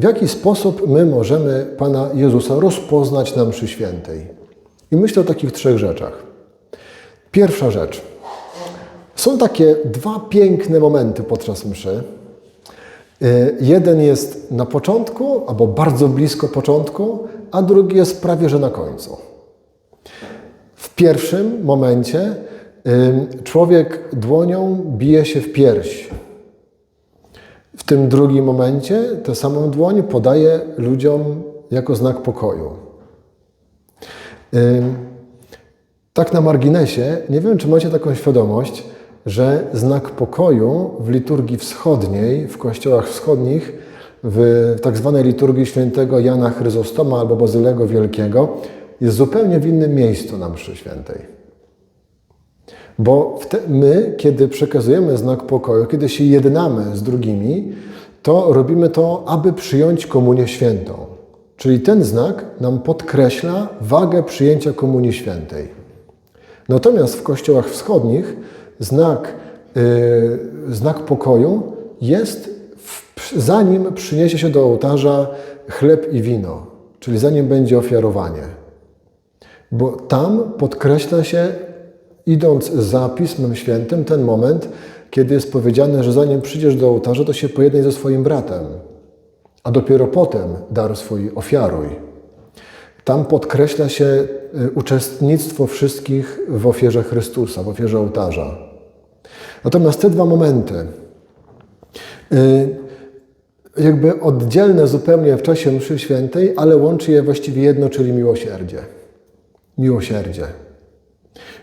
w jaki sposób my możemy Pana Jezusa rozpoznać na mszy świętej. I myślę o takich trzech rzeczach. Pierwsza rzecz. Są takie dwa piękne momenty podczas mszy. Y, Jeden jest na początku, albo bardzo blisko początku, a drugi jest prawie że na końcu. W pierwszym momencie y, człowiek dłonią bije się w pierś. Tym drugim momencie tę samą dłoń podaje ludziom jako znak pokoju. Tak na marginesie, nie wiem, czy macie taką świadomość, że znak pokoju w liturgii wschodniej, w kościołach wschodnich, w tak zwanej liturgii świętego Jana Chryzostoma albo Bazylego Wielkiego, jest zupełnie w innym miejscu na mszy świętej. Bo my, kiedy przekazujemy znak pokoju, kiedy się jednamy z drugimi, to robimy to, aby przyjąć komunię świętą. Czyli ten znak nam podkreśla wagę przyjęcia komunii świętej. Natomiast w kościołach wschodnich znak, yy, znak pokoju jest w, zanim przyniesie się do ołtarza chleb i wino, czyli zanim będzie ofiarowanie. Bo tam podkreśla się, idąc za Pismem Świętym, ten moment, kiedy jest powiedziane, że zanim przyjdziesz do ołtarza, to się pojednaj ze swoim bratem, a dopiero potem dar swój ofiaruj. Tam podkreśla się y, uczestnictwo wszystkich w ofierze Chrystusa, w ofierze ołtarza. Natomiast te dwa momenty, y, jakby oddzielne zupełnie w czasie mszy świętej, ale łączy je właściwie jedno, czyli miłosierdzie. Miłosierdzie.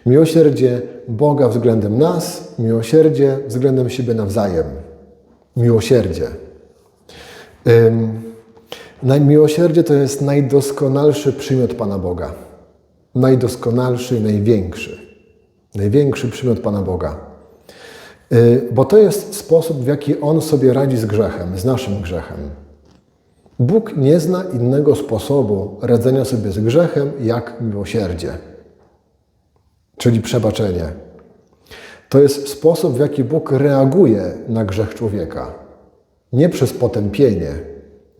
Miłosierdzie Boga względem nas, miłosierdzie względem siebie nawzajem. Miłosierdzie. Miłosierdzie to jest najdoskonalszy przymiot Pana Boga. Najdoskonalszy i największy. Największy przymiot Pana Boga. Y, Bo to jest sposób, w jaki On sobie radzi z grzechem, z naszym grzechem. Bóg nie zna innego sposobu radzenia sobie z grzechem jak miłosierdzie, czyli przebaczenie. To jest sposób, w jaki Bóg reaguje na grzech człowieka. Nie przez potępienie,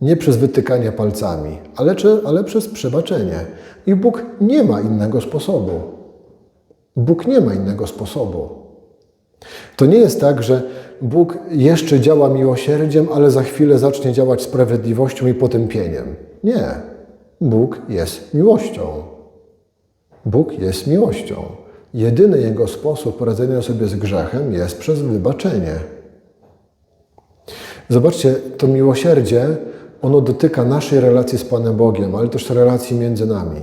nie przez wytykanie palcami, ale, czy, ale przez przebaczenie. I Bóg nie ma innego sposobu. Bóg nie ma innego sposobu. To nie jest tak, że Bóg jeszcze działa miłosierdziem, ale za chwilę zacznie działać sprawiedliwością i potępieniem. Nie. Bóg jest miłością. Bóg jest miłością. Jedyny Jego sposób radzenia sobie z grzechem jest przez wybaczenie. Zobaczcie, to miłosierdzie, ono dotyka naszej relacji z Panem Bogiem, ale też relacji między nami.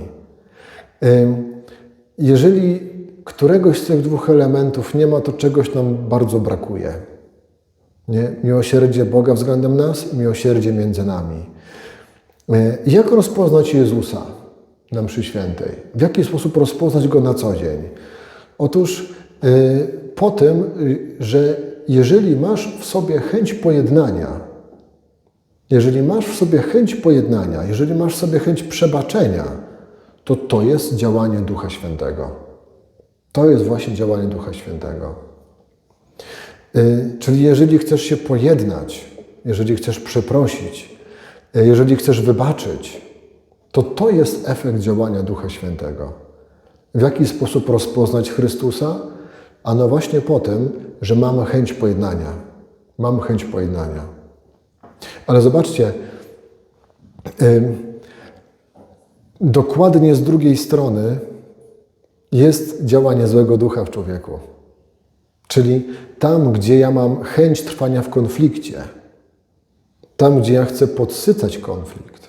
Jeżeli któregoś z tych dwóch elementów nie ma, to czegoś nam bardzo brakuje. Nie? Miłosierdzie Boga względem nas i miłosierdzie między nami. Jak rozpoznać Jezusa na mszy świętej? W jaki sposób rozpoznać Go na co dzień? Otóż y, po tym, y, że jeżeli masz w sobie chęć pojednania, jeżeli masz w sobie chęć pojednania, jeżeli masz w sobie chęć przebaczenia, to to jest działanie Ducha Świętego. To jest właśnie działanie Ducha Świętego. Y, Czyli jeżeli chcesz się pojednać, jeżeli chcesz przeprosić, jeżeli chcesz wybaczyć, to to jest efekt działania Ducha Świętego. W jaki sposób rozpoznać Chrystusa? A no właśnie po tym, że mamy chęć pojednania. Mamy chęć pojednania. Ale zobaczcie, dokładnie z drugiej strony jest działanie złego ducha w człowieku. Czyli tam, gdzie ja mam chęć trwania w konflikcie, tam, gdzie ja chcę podsycać konflikt,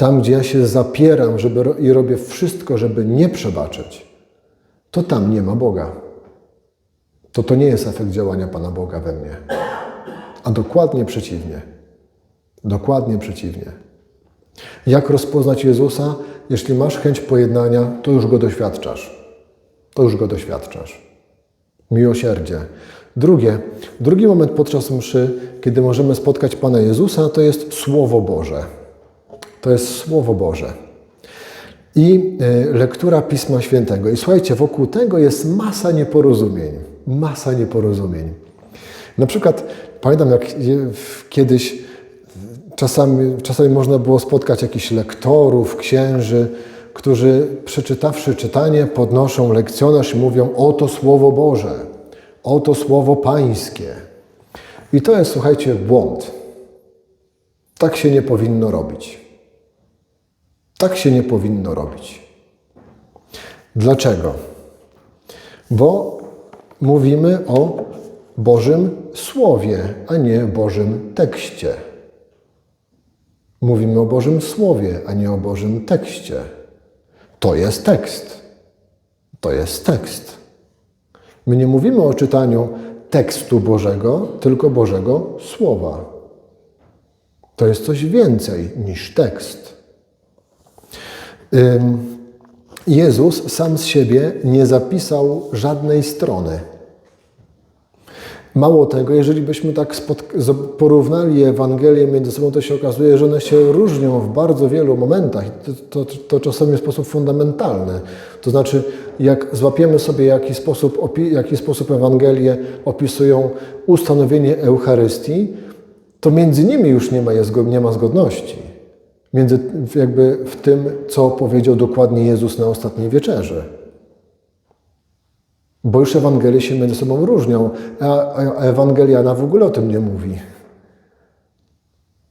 tam, gdzie ja się zapieram żeby, i robię wszystko, żeby nie przebaczyć, to tam nie ma Boga. To to nie jest efekt działania Pana Boga we mnie. A dokładnie przeciwnie. Dokładnie przeciwnie. Jak rozpoznać Jezusa? Jeśli masz chęć pojednania, to już go doświadczasz. To już go doświadczasz. Miłosierdzie. Drugie, drugi moment podczas mszy, kiedy możemy spotkać Pana Jezusa, to jest Słowo Boże. To jest Słowo Boże. I y, lektura Pisma Świętego. I słuchajcie, wokół tego jest masa nieporozumień. Masa nieporozumień. Na przykład pamiętam, jak kiedyś czasami, czasami można było spotkać jakichś lektorów, księży, którzy przeczytawszy czytanie podnoszą lekcjonarz i mówią oto Słowo Boże, oto Słowo Pańskie. I to jest, słuchajcie, błąd. Tak się nie powinno robić. Tak się nie powinno robić. Dlaczego? Bo mówimy o Bożym Słowie, a nie Bożym tekście. Mówimy o Bożym Słowie, a nie o Bożym tekście. To jest tekst. To jest tekst. My nie mówimy o czytaniu tekstu Bożego, tylko Bożego Słowa. To jest coś więcej niż tekst. Jezus sam z siebie nie zapisał żadnej strony. Mało tego, jeżeli byśmy tak porównali Ewangelię między sobą, to się okazuje, że one się różnią w bardzo wielu momentach. To, to, to czasami w sposób fundamentalny. To znaczy, jak złapiemy sobie, jaki sposób, jaki sposób Ewangelie opisują ustanowienie Eucharystii, to między nimi już nie ma, jest, nie ma zgodności. Między jakby w tym, co powiedział dokładnie Jezus na ostatniej wieczerzy. Bo już Ewangelie się między sobą różnią, a Ewangeliana w ogóle o tym nie mówi.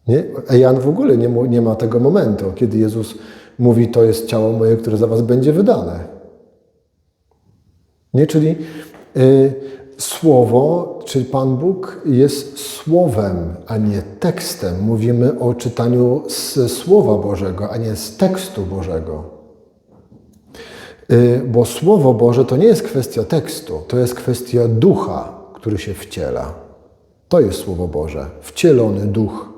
Nie? A Jan w ogóle nie, nie ma tego momentu, kiedy Jezus mówi, to jest ciało moje, które za was będzie wydane. Nie? Czyli y, słowo, czyli Pan Bóg jest słowem, a nie tekstem. Mówimy o czytaniu z Słowa Bożego, a nie z tekstu Bożego. Y, bo Słowo Boże to nie jest kwestia tekstu, to jest kwestia ducha, który się wciela. To jest Słowo Boże, wcielony duch.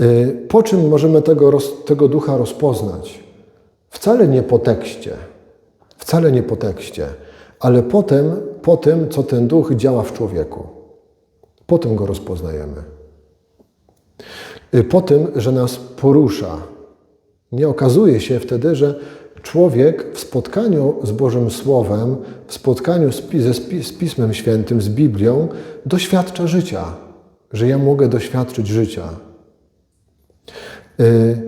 Y, po czym możemy tego, tego ducha rozpoznać? Wcale nie po tekście, wcale nie po tekście, ale potem, po tym, co ten duch działa w człowieku. Po tym go rozpoznajemy. Y, po tym, że nas porusza. Nie okazuje się wtedy, że Człowiek w spotkaniu z Bożym Słowem, w spotkaniu z, ze, z Pismem Świętym, z Biblią, doświadcza życia, że ja mogę doświadczyć życia. Y,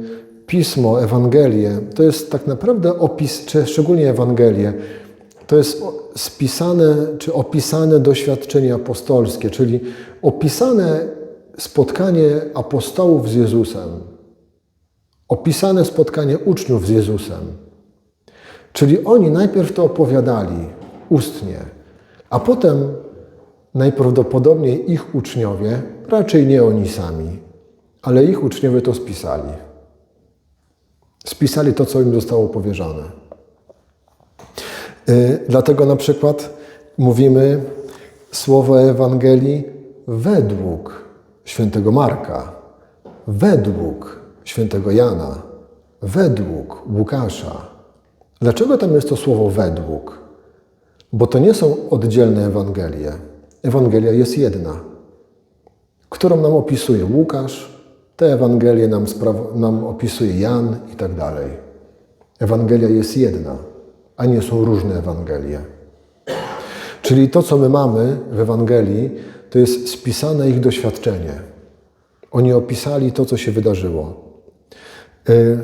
Pismo, Ewangelie, to jest tak naprawdę opis, szczególnie Ewangelie, to jest spisane czy opisane doświadczenie apostolskie, czyli opisane spotkanie apostołów z Jezusem, opisane spotkanie uczniów z Jezusem. Czyli oni najpierw to opowiadali ustnie, a potem najprawdopodobniej ich uczniowie, raczej nie oni sami, ale ich uczniowie to spisali. Spisali to, co im zostało powierzone. Yy, dlatego na przykład mówimy słowo Ewangelii według świętego Marka, według świętego Jana, według Łukasza, Dlaczego tam jest to słowo według? Bo to nie są oddzielne Ewangelie. Ewangelia jest jedna, którą nam opisuje Łukasz, te Ewangelie nam, nam opisuje Jan i tak dalej. Ewangelia jest jedna, a nie są różne Ewangelie. Czyli to, co my mamy w Ewangelii, to jest spisane ich doświadczenie. Oni opisali to, co się wydarzyło. Y,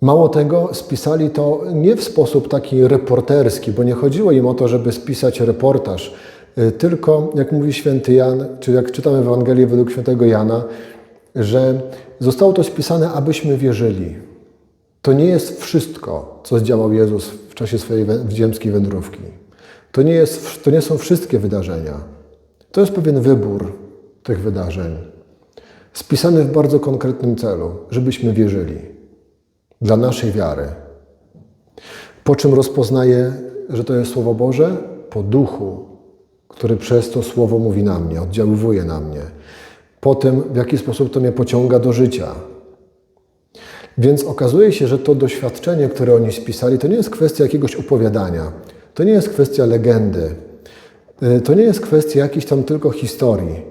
Mało tego, spisali to nie w sposób taki reporterski, bo nie chodziło im o to, żeby spisać reportaż, y, tylko, jak mówi święty Jan, czy jak czytamy Ewangelię według świętego Jana, że zostało to spisane, abyśmy wierzyli. To nie jest wszystko, co zdziałał Jezus w czasie swojej ziemskiej wędrówki. To nie, jest, to nie są wszystkie wydarzenia. To jest pewien wybór tych wydarzeń, spisany w bardzo konkretnym celu, żebyśmy wierzyli dla naszej wiary. Po czym rozpoznaję, że to jest Słowo Boże? Po duchu, który przez to Słowo mówi na mnie, oddziaływuje na mnie. Po tym, w jaki sposób to mnie pociąga do życia. Więc okazuje się, że to doświadczenie, które oni spisali, to nie jest kwestia jakiegoś opowiadania, to nie jest kwestia legendy, y, to nie jest kwestia jakiejś tam tylko historii,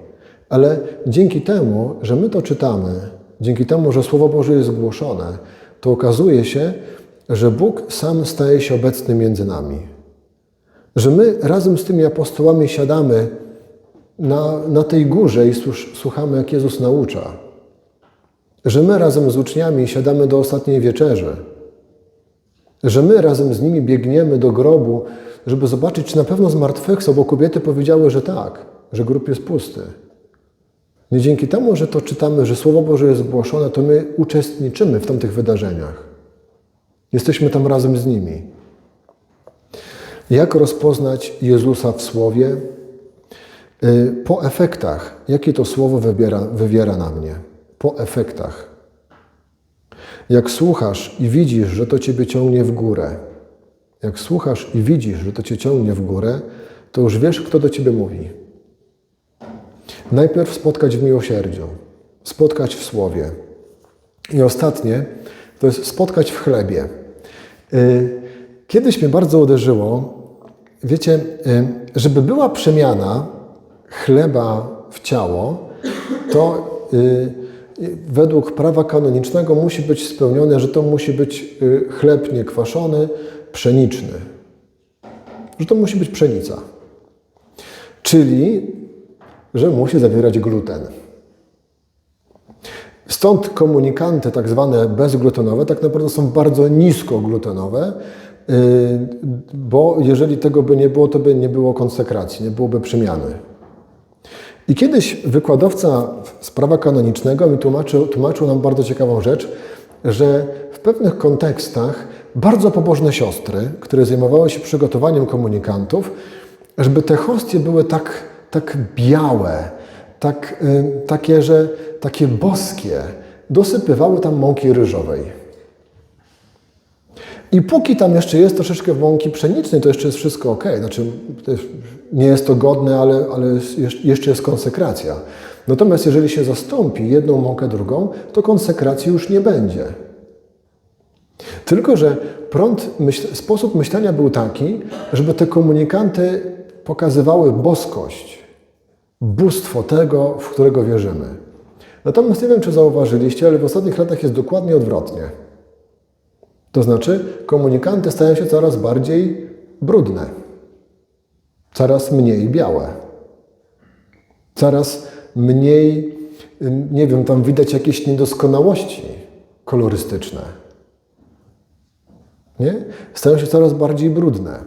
ale dzięki temu, że my to czytamy, dzięki temu, że Słowo Boże jest głoszone, to okazuje się, że Bóg sam staje się obecny między nami. Że my razem z tymi apostołami siadamy na, na tej górze i słuchamy, jak Jezus naucza. Że my razem z uczniami siadamy do ostatniej wieczerzy. Że my razem z nimi biegniemy do grobu, żeby zobaczyć, czy na pewno zmartwychwstał, bo kobiety powiedziały, że tak, że grób jest pusty. Nie dzięki temu, że to czytamy, że Słowo Boże jest głoszone, to my uczestniczymy w tamtych wydarzeniach. Jesteśmy tam razem z nimi. Jak rozpoznać Jezusa w Słowie? Y, Po efektach, jakie to Słowo wybiera, wywiera na mnie. Po efektach. Jak słuchasz i widzisz, że to Ciebie ciągnie w górę, jak słuchasz i widzisz, że to Cię ciągnie w górę, to już wiesz, kto do Ciebie mówi. Najpierw spotkać w miłosierdziu, spotkać w Słowie. I ostatnie to jest spotkać w chlebie. Y, Kiedyś mnie bardzo uderzyło, wiecie, y, żeby była przemiana chleba w ciało, to y, według prawa kanonicznego musi być spełnione, że to musi być y, chleb niekwaszony, pszeniczny. Że to musi być pszenica. Czyli, że musi zawierać gluten. Stąd komunikanty tak zwane bezglutenowe tak naprawdę są bardzo niskoglutenowe, yy, bo jeżeli tego by nie było, to by nie było konsekracji, nie byłoby przemiany. I kiedyś wykładowca z prawa kanonicznego mi tłumaczył, tłumaczył nam bardzo ciekawą rzecz, że w pewnych kontekstach bardzo pobożne siostry, które zajmowały się przygotowaniem komunikantów, żeby te hostie były tak, tak białe, tak, y, takie, że takie boskie, dosypywały tam mąki ryżowej. I póki tam jeszcze jest troszeczkę mąki pszenicznej, to jeszcze jest wszystko ok. Znaczy, nie jest to godne, ale, ale jeszcze jest konsekracja. Natomiast jeżeli się zastąpi jedną mąkę drugą, to konsekracji już nie będzie. Tylko, że prąd, myśl, sposób myślenia był taki, żeby te komunikanty pokazywały boskość, bóstwo tego, w którego wierzymy. Natomiast nie wiem, czy zauważyliście, ale w ostatnich latach jest dokładnie odwrotnie. To znaczy, komunikanty stają się coraz bardziej brudne, coraz mniej białe, coraz mniej, nie wiem, tam widać jakieś niedoskonałości kolorystyczne. Nie? Stają się coraz bardziej brudne,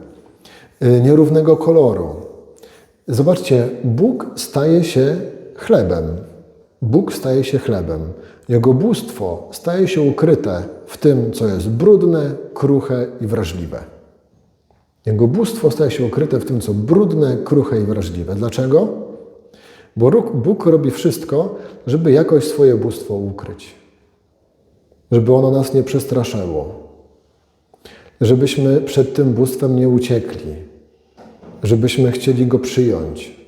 y, nierównego koloru. Zobaczcie, Bóg staje się chlebem. Bóg staje się chlebem. Jego bóstwo staje się ukryte w tym, co jest brudne, kruche i wrażliwe. Jego bóstwo staje się ukryte w tym, co brudne, kruche i wrażliwe. Dlaczego? Bo Bóg robi wszystko, żeby jakoś swoje bóstwo ukryć. Żeby ono nas nie przestraszyło. Żebyśmy przed tym bóstwem nie uciekli. Żebyśmy chcieli go przyjąć.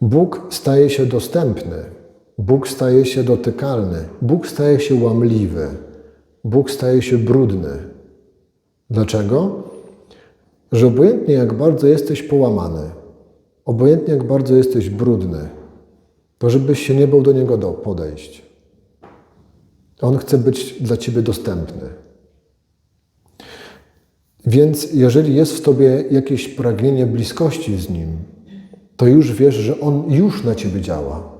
Bóg staje się dostępny. Bóg staje się dotykalny. Bóg staje się łamliwy. Bóg staje się brudny. Dlaczego? Że obojętnie jak bardzo jesteś połamany, obojętnie jak bardzo jesteś brudny, to żebyś się nie bał do Niego podejść. On chce być dla Ciebie dostępny. Więc jeżeli jest w Tobie jakieś pragnienie bliskości z Nim, to już wiesz, że On już na Ciebie działa.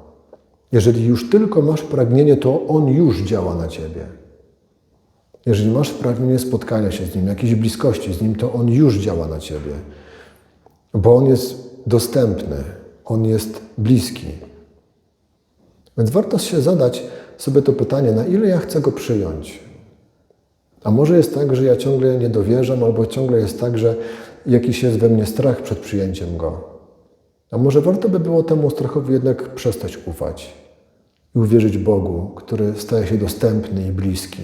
Jeżeli już tylko masz pragnienie, to On już działa na Ciebie. Jeżeli masz pragnienie spotkania się z Nim, jakiejś bliskości z Nim, to On już działa na Ciebie. Bo On jest dostępny, On jest bliski. Więc warto się zadać sobie to pytanie, na ile ja chcę Go przyjąć. A może jest tak, że ja ciągle nie dowierzam, albo ciągle jest tak, że jakiś jest we mnie strach przed przyjęciem Go. A może warto by było temu strachowi jednak przestać ufać i uwierzyć Bogu, który staje się dostępny i bliski.